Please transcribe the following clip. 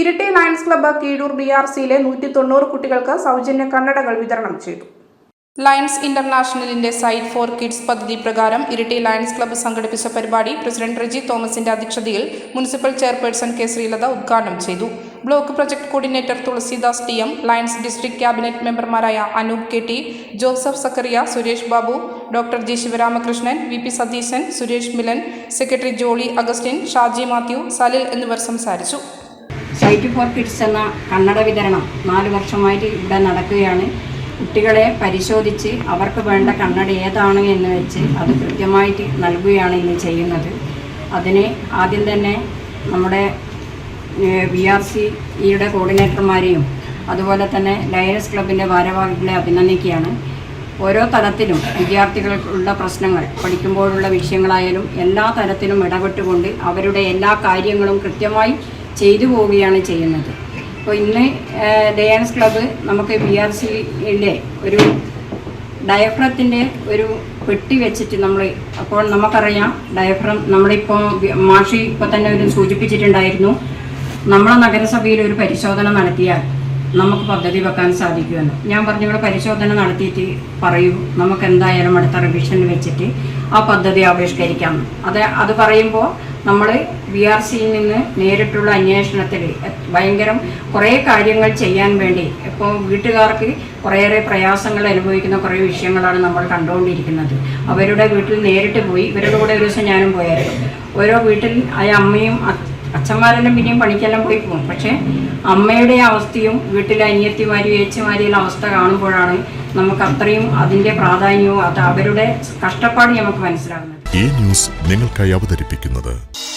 Iritty Lions club Keezhur B R സിയിലെ നൂറ്റി തൊണ്ണൂറ് കുട്ടികൾക്ക് സൗജന്യ കണ്ണടകൾ വിതരണം ചെയ്തു. ലയൺസ് ഇന്റർനാഷണലിന്റെ സൈറ്റ് ഫോർ കിഡ്സ് പദ്ധതി പ്രകാരം ഇരിട്ടി ലയൺസ് ക്ലബ്ബ് സംഘടിപ്പിച്ച പരിപാടി പ്രസിഡന്റ് റിജി തോമസിന്റെ അധ്യക്ഷതയിൽ മുനിസിപ്പൽ ചെയർപേഴ്സൺ കെ ശ്രീലത ഉദ്ഘാടനം ചെയ്തു. Block project coordinator Thulasidas T M Lions district cabinet മെമ്പർമാരായ Anoop K T Joseph Zachariah Suresh Babu doctor G Sivaramakrishnan V P Satheesan Suresh Milan secretary Jolly Augustine Shaji Mathew Salil എന്നിവർ സംസാരിച്ചു. Site for kids എന്ന കണ്ണട വിതരണം നാല് വർഷമായിട്ട് ഇവിടെ നടക്കുകയാണ്. കുട്ടികളെ പരിശോധിച്ച് അവർക്ക് വേണ്ട കണ്ണട ഏതാണ് എന്ന് വെച്ച് അത് കൃത്യമായിട്ട് നൽകുകയാണ് ഇന്ന് ചെയ്യുന്നത്. അതിന് ആദ്യം തന്നെ നമ്മുടെ ബി ആർ സിയുടെ കോർഡിനേറ്റർമാരെയും അതുപോലെ തന്നെ ലയേഴ്സ് ക്ലബിന്റെ ഭാരവാഹികളെ അഭിനന്ദിക്കുകയാണ്. ഓരോ തലത്തിലും വിദ്യാർത്ഥികൾക്കുള്ള പ്രശ്നങ്ങൾ പഠിക്കുമ്പോഴുള്ള വിഷയങ്ങളായാലും എല്ലാ തരത്തിലും ഇടപെട്ടുകൊണ്ട് അവരുടെ എല്ലാ കാര്യങ്ങളും കൃത്യമായി ചെയ്തു പോവുകയാണ് ചെയ്യുന്നത്. അപ്പോൾ ഇന്ന് ഡയാൻസ് ക്ലബ്ബ് നമുക്ക് ബി ആർ സിയിലെ ഒരു ഡയഫ്രത്തിന്റെ ഒരു പെട്ടി വെച്ചിട്ട് നമ്മൾ അപ്പോൾ നമുക്കറിയാം ഡയഫ്രം നമ്മളിപ്പോൾ മാഷി ഇപ്പോൾ തന്നെ ഒരു സൂചിപ്പിച്ചിട്ടുണ്ടായിരുന്നു. നമ്മളെ നഗരസഭയിൽ ഒരു പരിശോധന നടത്തിയാൽ നമുക്ക് പദ്ധതി വെക്കാൻ സാധിക്കുമെന്ന്. ഞാൻ പറഞ്ഞു ഇവിടെ പരിശോധന നടത്തിയിട്ട് പറയൂ നമുക്ക് എന്തായാലും അടുത്ത റിവിഷൻ വെച്ചിട്ട് ആ പദ്ധതി ആവിഷ്കരിക്കാം. അത് അത് പറയുമ്പോൾ നമ്മൾ ബി ആർ സിയിൽ നിന്ന് നേരിട്ടുള്ള അന്വേഷണത്തിൽ ഭയങ്കരം കുറേ കാര്യങ്ങൾ ചെയ്യാൻ വേണ്ടി ഇപ്പോൾ വീട്ടുകാർക്ക് കുറേയേറെ പ്രയാസങ്ങൾ അനുഭവിക്കുന്ന കുറേ വിഷയങ്ങളാണ് നമ്മൾ കണ്ടുകൊണ്ടിരിക്കുന്നത്. അവരുടെ വീട്ടിൽ നേരിട്ട് പോയി ഇവരുടെ കൂടെ ഒരു ദിവസം ഞാനും പോയായിരുന്നു. ഓരോ വീട്ടിൽ ആ അമ്മയും അച്ഛന്മാരെല്ലാം പിന്നെയും പണിക്കെല്ലാം പോയി പോകും. പക്ഷേ അമ്മയുടെ അവസ്ഥയും വീട്ടിലെ അനിയത്തിമാരും ഏച്ചിമാരിയുള്ള അവസ്ഥ കാണുമ്പോഴാണ് നമുക്ക് അത്രയും അതിന്റെ പ്രാധാന്യവും അത് അവരുടെ കഷ്ടപ്പാട് നമുക്ക് മനസ്സിലാകുന്നത്. ഈ ന്യൂസ് നിങ്ങൾക്കായി അവതരിപ്പിക്കുന്നത്